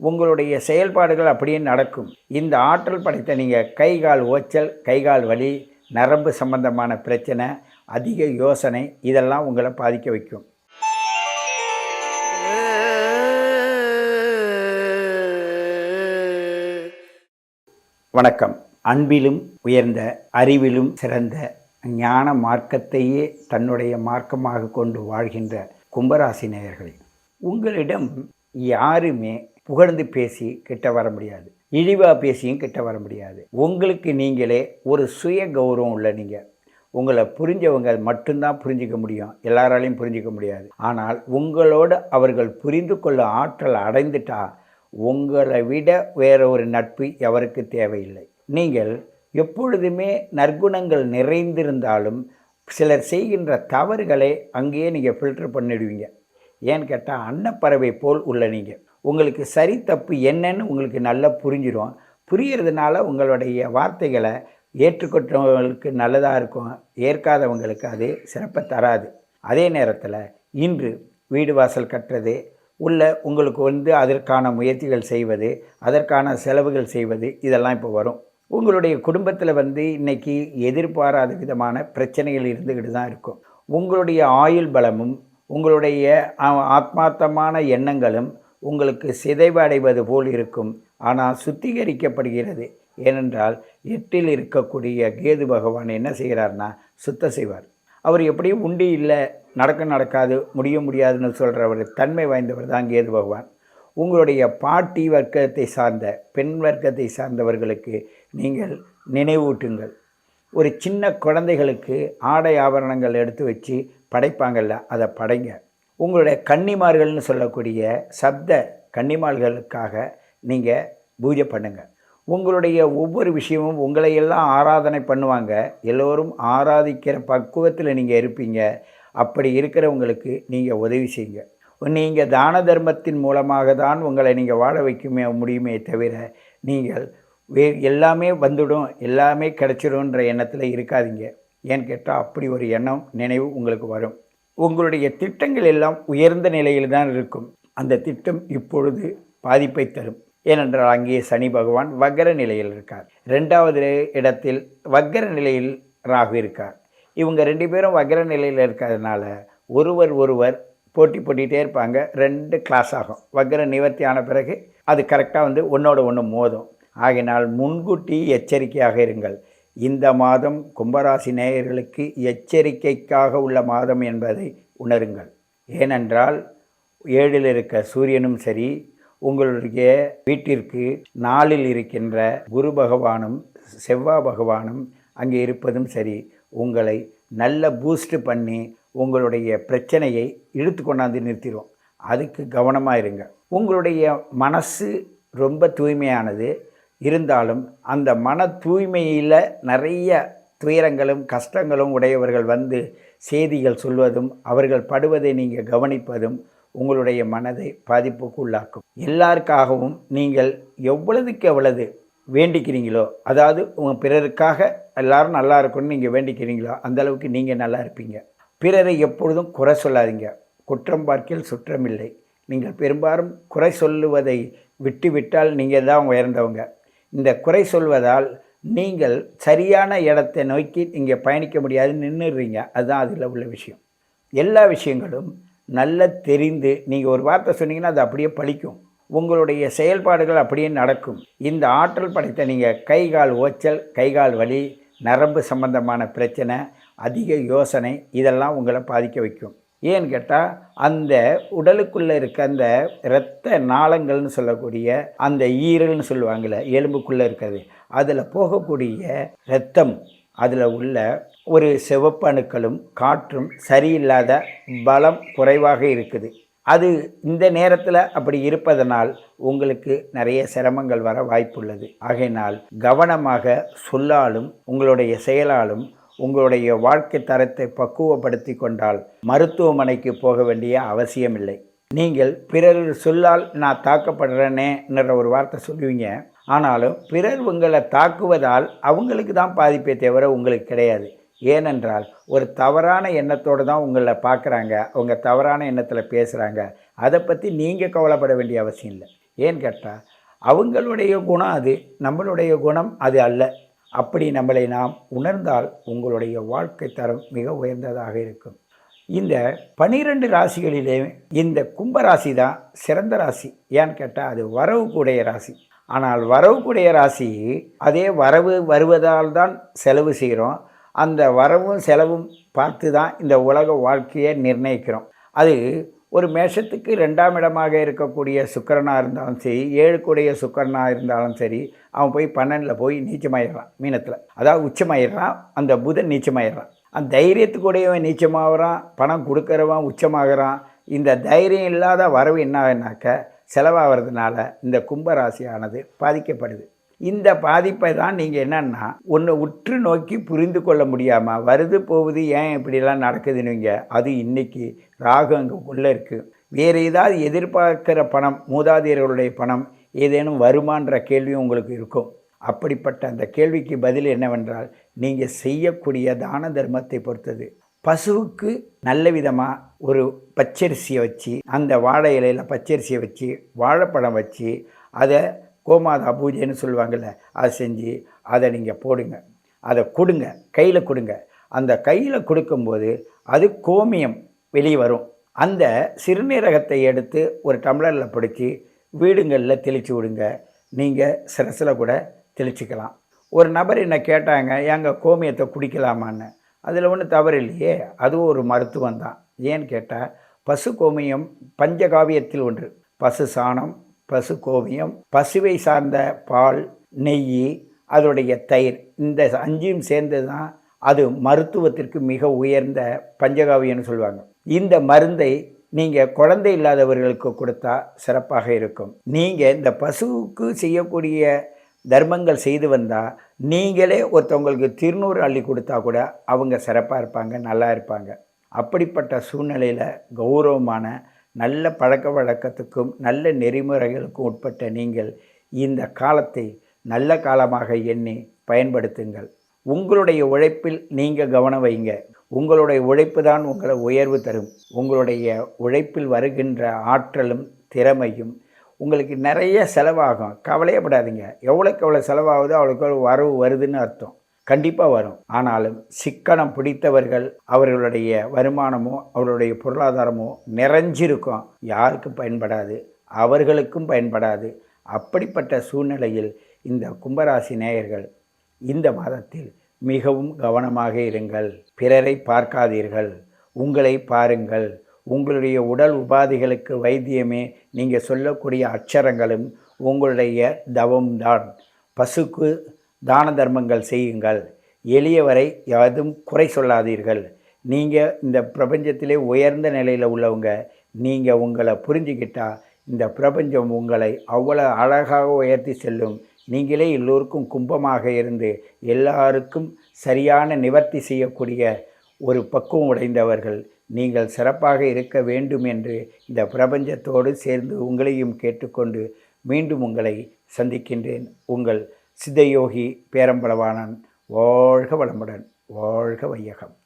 உங்களுடைய செயல்பாடுகள் அப்படியே நடக்கும். இந்த ஆற்றல் படைத்த நீங்கள் கை கால் ஓச்சல் கை கால் வலி நரம்பு சம்பந்தமான பிரச்சனை அதிக யோசனை இதெல்லாம் உங்களை பாதிக்க வைக்கும். வணக்கம். அன்பிலும் உயர்ந்த அறிவிலும் சிறந்த ஞான மார்க்கத்தையே தன்னுடைய மார்க்கமாக கொண்டு வாழ்கின்ற கும்பராசி நேயர்களே உங்களிடம் யாருமே புகழ்ந்து பேசி கிட்ட வர முடியாது. இழிவாக பேசியும் கிட்ட வர முடியாது. உங்களுக்கு நீங்களே ஒரு சுய கௌரவம் உள்ள நீங்கள் உங்களை புரிஞ்சவங்க மட்டும்தான் புரிஞ்சிக்க முடியும். எல்லாராலையும் புரிஞ்சிக்க முடியாது. ஆனால் உங்களோட அவர்கள் புரிந்து கொள்ள ஆற்றல் அடைந்துட்டா உங்களை விட வேற ஒரு நட்பு எவருக்கு தேவையில்லை. நீங்கள் எப்பொழுதுமே நற்குணங்கள் நிறைந்திருந்தாலும் சிலர் செய்கின்ற தவறுகளை அங்கேயே நீங்கள் ஃபில்டர் பண்ணிடுவீங்க. ஏன்னு கேட்டால் அன்னப்பறவை போல் உள்ள நீங்கள் உங்களுக்கு சரி தப்பு என்னன்னு உங்களுக்கு நல்லா புரிஞ்சிடும் புரியறதுனால உங்களுடைய வார்த்தைகளை ஏற்றுக்கொண்டவங்களுக்கு நல்லதாக இருக்கும். ஏற்காதவங்களுக்கு அது சிறப்பை தராது. அதே நேரத்தில் இன்று வீடு வாசல் கட்டுறது உள்ள உங்களுக்கு வந்து அதற்கான முயற்சிகள் செய்வது அதற்கான செலவுகள் செய்வது இதெல்லாம் இப்போ வரும். உங்களுடைய குடும்பத்தில் வந்து இன்னைக்கு எதிர்பாராத விதமான பிரச்சனைகள் இருந்துக்கிட்டு தான் இருக்கும். உங்களுடைய ஆயுள் பலமும் உங்களுடைய ஆத்மார்த்தமான எண்ணங்களும் உங்களுக்கு சிதைவடைவது போல் இருக்கும். ஆனால் சுத்திகரிக்கப்படுகிறது. ஏனென்றால் எட்டில் இருக்கக்கூடிய கேது பகவான் என்ன செய்கிறார்னா சுத்தம் செய்வார். அவர் எப்படியும் உண்டி இல்லை நடக்க நடக்காது முடிய முடியாதுன்னு சொல்கிறவர் தன்மை வாய்ந்தவர் தான் கேது பகவான். உங்களுடைய பாட்டி வர்க்கத்தை சார்ந்த பெண் வர்க்கத்தை சார்ந்தவர்களுக்கு நீங்கள் நினைவூட்டுங்கள். ஒரு சின்ன குழந்தைகளுக்கு ஆடை ஆபரணங்கள் எடுத்து வச்சு படைப்பாங்கல்ல அதை படைங்க. உங்களுடைய கன்னிமார்கள்னு சொல்லக்கூடிய சப்த கன்னிமார்களுக்காக நீங்கள் பூஜை பண்ணுங்கள் உங்களுடைய ஒவ்வொரு விஷயமும் உங்களை எல்லாம் ஆராதனை பண்ணுவாங்க. எல்லோரும் ஆராதிக்கிற பக்குவத்தில் நீங்கள் இருப்பீங்க. அப்படி இருக்கிறவங்களுக்கு நீங்கள் உதவி செய்யுங்க. நீங்கள் தான தர்மத்தின் மூலமாக தான் உங்களை நீங்கள் வாழ வைக்குமே முடியுமே தவிர நீங்கள் வே எல்லாமே வந்துடும் எல்லாமே கிடச்சிடும்ன்ற எண்ணத்தில் இருக்காதீங்க. ஏன்னு கேட்டால் அப்படி ஒரு எண்ணம் நினைவு உங்களுக்கு வரும். உங்களுடைய திட்டங்கள் எல்லாம் உயர்ந்த நிலையில் தான் இருக்கும். அந்த திட்டம் இப்பொழுது பாதிப்பை தரும். ஏனென்றால் அங்கே சனி பகவான் வக்கர நிலையில் இருக்கார். ரெண்டாவது இடத்தில் வக்கர நிலையில் ராகு இருக்கார். இவங்க ரெண்டு பேரும் வக்கர நிலையில் இருக்கிறதுனால ஒருவர் ஒருவர் போட்டி போட்டிகிட்டே இருப்பாங்க. ரெண்டு கிளாஸ் ஆகும். வக்கர நிவர்த்தி ஆன பிறகு அது கரெக்டாக வந்து ஒன்றோட ஒன்று மோதும். ஆகினால் முன்கூட்டி எச்சரிக்கையாக இருங்கள். இந்த மாதம் கும்பராசி நேயர்களுக்கு எச்சரிக்கைக்காக உள்ள மாதம் என்பதை உணருங்கள். ஏனென்றால் ஏழில் இருக்க சூரியனும் சரி உங்களுடைய வீட்டிற்கு நாளில் இருக்கின்ற குரு பகவானும் செவ்வாய் பகவானும் அங்கே இருப்பதும் சரி உங்களை நல்ல பூஸ்ட் பண்ணி உங்களுடைய பிரச்சனையை இழுத்து கொண்டாந்து நிறுத்திடும் அதுக்கு கவனமாக இருங்க. உங்களுடைய மனசு ரொம்ப தூய்மையானது. இருந்தாலும் அந்த மன தூய்மையில் நிறைய துயரங்களும் கஷ்டங்களும் உடையவர்கள் வந்து செய்திகள் சொல்வதும் அவர்கள் படுவதை நீங்கள் கவனிப்பதும் உங்களுடைய மனதை பாதிப்புக்கு உள்ளாக்கும் எல்லாருக்காகவும் நீங்கள் எவ்வளவுக்கு எவ்வளவு வேண்டிக்கிறீங்களோ அதாவது உங்கள் பிறருக்காக எல்லாரும் நல்லா இருக்கணும்னு நீங்கள் வேண்டிக்கிறீங்களோ அந்தளவுக்கு நீங்கள் நல்லா இருப்பீங்க. பிறரை எப்பொழுதும் குறை சொல்லாதீங்க. குற்றம் பார்க்கில் சுற்றமில்லை. நீங்கள் பெரும்பாலும் குறை சொல்லுவதை விட்டுவிட்டால் நீங்கள் தான் உயர்ந்தவங்க. இந்த குறை சொல்வதால் நீங்கள் சரியான இடத்தை நோக்கி நீங்கள் பயணிக்க முடியாது நின்றுடுறீங்க அதுதான் அதில் உள்ள விஷயம். எல்லா விஷயங்களும் நல்லா தெரிந்து நீங்கள் ஒரு வார்த்தை சொன்னீங்கன்னா அது அப்படியே பழிக்கும். உங்களுடைய செயல்பாடுகள் அப்படியே நடக்கும். இந்த ஆற்றல் படைத்த நீங்கள் கை கால் ஓச்சல் கை கால் வலி நரம்பு சம்பந்தமான பிரச்சனை அதிக யோசனை இதெல்லாம் உங்களை பாதிக்க வைக்கும். ஏன்னு கேட்டால் அந்த உடலுக்குள்ளே இருக்க அந்த இரத்த நாளங்கள்னு சொல்லக்கூடிய அந்த ஈரல்னு சொல்லுவாங்கள்ல எலும்புக்குள்ளே இருக்கிறது. அதில் போகக்கூடிய இரத்தம் அதில் உள்ள ஒரு சிவப்பணுக்களும் காற்றும் சரியில்லாத பலம் குறைவாக இருக்குது. அது இந்த நேரத்தில் அப்படி இருப்பதனால் உங்களுக்கு நிறைய சிரமங்கள் வர வாய்ப்புள்ளது. ஆகையினால் கவனமாக சொல்லாலும் உங்களுடைய செயலாலும் உங்களுடைய வாழ்க்கை தரத்தை பக்குவப்படுத்தி கொண்டால் மருத்துவமனைக்கு போக வேண்டிய அவசியமில்லை. நீங்கள் பிறர் சொல்லால் நான் தாக்கப்படுறேனேன்ற ஒரு வார்த்தை சொல்லுவீங்க. ஆனாலும் பிறர் உங்களை தாக்குவதால் அவங்களுக்கு தான் பாதிப்பே தவிர உங்களுக்கு கிடையாது. ஏனென்றால் ஒரு தவறான எண்ணத்தோடு தான் உங்களை பார்க்குறாங்க. அவங்க தவறான எண்ணத்தில் பேசுகிறாங்க அதை பற்றி நீங்கள் கவலைப்பட வேண்டிய அவசியம் இல்லை. ஏன்னு கேட்டால் அவங்களுடைய குணம் அது நம்மளுடைய குணம் அது அல்ல. அப்படி நம்மளை நாம் உணர்ந்தால் உங்களுடைய வாழ்க்கை தரம் மிக உயர்ந்ததாக இருக்கும். இந்த பனிரெண்டு ராசிகளிலே இந்த கும்பராசி தான் சிறந்த ராசி. ஏன்னு கேட்டால் அது வரவுக்குடைய ராசி. ஆனால் வரவுக்குடைய ராசி அதே வரவு வருவதால் தான் செலவு செய்கிறோம். அந்த வரவும் செலவும் பார்த்து தான் இந்த உலக வாழ்க்கையை நிர்ணயிக்கிறோம். அது ஒரு மேஷத்துக்கு ரெண்டாம் இடமாக இருக்கக்கூடிய சுக்கரனாக இருந்தாலும் சரி ஏழுக்குடைய சுக்கரனாக இருந்தாலும் சரி அவன் போய் பன்னெண்டில் போய் நீச்சமாயிடுறான் மீனத்தில். அதாவது உச்சமாயிடுறான் அந்த புதன் நீச்சமாயிடுறான். அந்த தைரியத்துக்குடையவன் நீச்சமாகறான் பணம் கொடுக்குறவன் உச்சமாகறான். இந்த தைரியம் இல்லாத வரவு என்ன ஆகுனாக்க செலவாகிறதுனால இந்த கும்பராசியானது பாதிக்கப்படுது. இந்த பாதிப்பை தான் நீங்கள் என்னென்னா ஒன்று உற்று நோக்கி புரிந்து கொள்ள முடியாமல் வருது போகுது ஏன் இப்படிலாம் நடக்குதுன்னுங்க அது இன்றைக்கி ராகு அங்கே உள்ளே இருக்குது வேறு ஏதாவது எதிர்பார்க்கிற பணம் மூதாதையர்களுடைய பணம் ஏதேனும் வருமான்ற கேள்வியும் உங்களுக்கு இருக்கும். அப்படிப்பட்ட அந்த கேள்விக்கு பதில் என்னவென்றால் நீங்கள் செய்யக்கூடிய தான தர்மத்தை பொறுத்தது. பசுவுக்கு நல்ல விதமாக ஒரு பச்சரிசியை வச்சு அந்த வாழை இலையில் பச்சரிசியை வச்சு வாழைப்பழம் வச்சு அதை கோமாதா பூஜைன்னு சொல்லுவாங்கள்ல அதை செஞ்சு அதை நீங்கள் போடுங்க. அதை கொடுங்க கையில் கொடுங்க. அந்த கையில் கொடுக்கும்போது அது கோமியம் வெளியே வரும். அந்த சிறுநீரகத்தை எடுத்து ஒரு டம்ளரில் பிடிச்சி வீடுங்களில் தெளித்து விடுங்க. நீங்கள் சிரசில் கூட தெளிச்சிக்கலாம். ஒரு நபர் என்னை கேட்டாங்க ஏங்க கோமியத்தை குடிக்கலாமான்னு? அதில் ஒன்றும் தவறு இல்லையே அதுவும் ஒரு மருத்துவம் தான் ஏன்னு கேட்டால் பசு கோமியம் பஞ்சகாவியத்தில் ஒன்று. பசு சாணம் பசு கோமியம் பசுவை சார்ந்த பால் நெய் அதோடைய தயிர் இந்த அஞ்சும் சேர்ந்து தான் அது மருத்துவத்திற்கு மிக உயர்ந்த பஞ்சகாவியம்னு சொல்லுவாங்க. இந்த மருந்தை நீங்கள் குழந்தை இல்லாதவர்களுக்கு கொடுத்தா சிறப்பாக இருக்கும். நீங்கள் இந்த பசுவுக்கு செய்யக்கூடிய தர்மங்கள் செய்து வந்தால் நீங்களே ஒருத்தவங்களுக்கு திருநூறு அள்ளி கொடுத்தா கூட அவங்க சிறப்பாக இருப்பாங்க நல்லா இருப்பாங்க. அப்படிப்பட்ட சூழ்நிலையில் கௌரவமான நல்ல பழக்க வழக்கத்துக்கும் நல்ல நெறிமுறைகளுக்கும் உட்பட்ட நீங்கள் இந்த காலத்தை நல்ல காலமாக எண்ணி பயன்படுத்துங்கள். உங்களுடைய உழைப்பில் நீங்கள் கவனம் வைங்க. உங்களுடைய உழைப்பு தான் உங்களை உயர்வு தரும். உங்களுடைய உழைப்பில் வருகின்ற ஆற்றலும் திறமையும் உங்களுக்கு நிறைய செலவாகும். கவலையப்படாதீங்க எவ்வளோக்கு எவ்வளோ செலவாகுதோ அவ்வளோக்கு வரவு வருதுன்னு அர்த்தம். கண்டிப்பாக வரும். ஆனாலும் சிக்கனம் பிடித்தவர்கள் அவர்களுடைய வருமானமோ அவர்களுடைய பொருளாதாரமோ நிறைஞ்சிருக்கும். யாருக்கும் பயன்படாது. அவர்களுக்கும் பயன்படாது. அப்படிப்பட்ட சூழ்நிலையில் இந்த கும்பராசி நேயர்கள் இந்த மாதத்தில் மிகவும் கவனமாக இருங்கள். பிறரை பார்க்காதீர்கள். உங்களை பாருங்கள். உங்களுடைய உடல் உபாதைகளுக்கு வைத்தியமே நீங்கள் சொல்லக்கூடிய அச்சரங்களும் உங்களுடைய தவம்தான். பசுக்கு தான தர்மங்கள் செய்யுங்கள். எளியவரை யாதும் குறை சொல்லாதீர்கள். நீங்கள் இந்த பிரபஞ்சத்திலே உயர்ந்த நிலையில் உள்ளவங்க நீங்கள் உங்களை புரிஞ்சுக்கிட்டால் இந்த பிரபஞ்சம் உங்களை அவ்வளோ அழகாக உயர்த்தி செல்லும். நீங்களே எல்லோருக்கும் கும்பமாக இருந்து எல்லாருக்கும் சரியான நிவர்த்தி செய்யக்கூடிய ஒரு பக்குவம் உடைந்தவர்கள். நீங்கள் சிறப்பாக இருக்க வேண்டும் என்று இந்த பிரபஞ்சத்தோடு சேர்ந்து உங்களையும் கேட்டுக்கொண்டு மீண்டும் உங்களை சந்திக்கின்றேன். உங்கள் சித்தயோகி பேரம்பளவானன் வாழ்க வளமுடன் வாழ்க வையகம்.